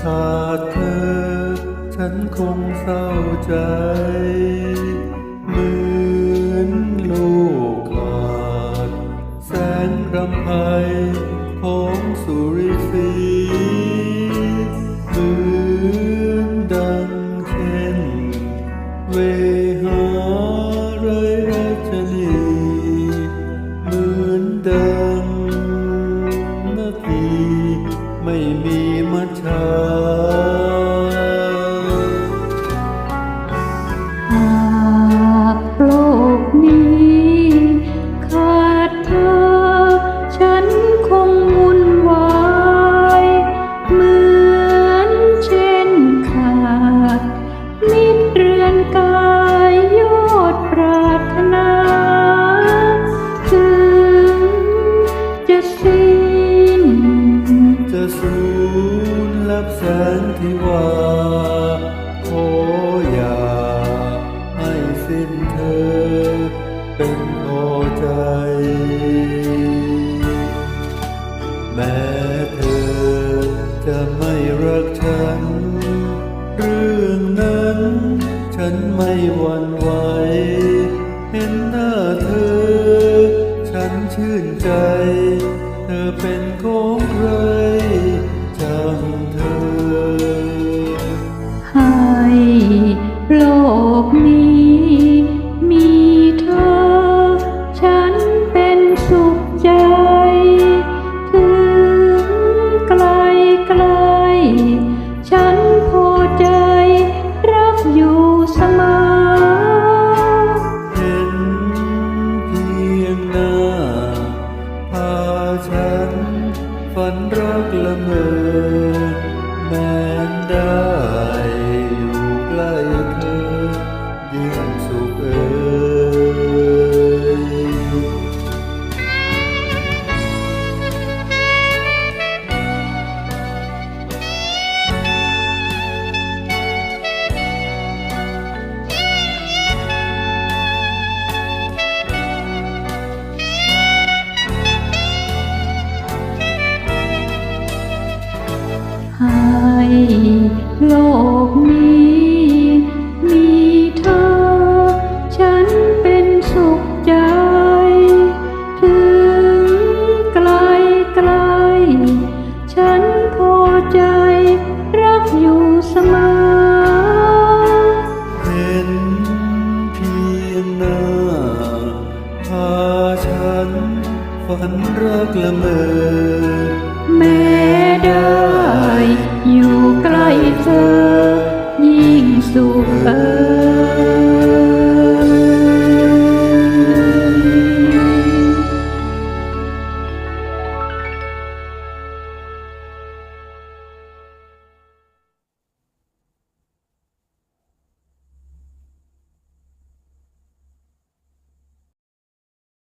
ขาดเธอ ฉันคงเศร้าใจ เหมือนลูกขาด แสงรำไพของสุริสีเหมือนดังเช่นเวหา ลับแสงที่ว่าโออย่าให้สิ้นเธอ เป็นพอใจ แม้เธอจะไม่รักฉัน เรื่องนั้น ฉันไม่หวั่นไหว เห็นหน้าเธอ ฉันชื่นใจ ฝันรักละเมอ ให้โลกนี้ มีเธอ ฉันเป็นสุขใจ ถึงไกลไกล ฉันพอใจ รักอยู่เสมอเห็นเพียงหน้าพาฉันฝันรักละเมอ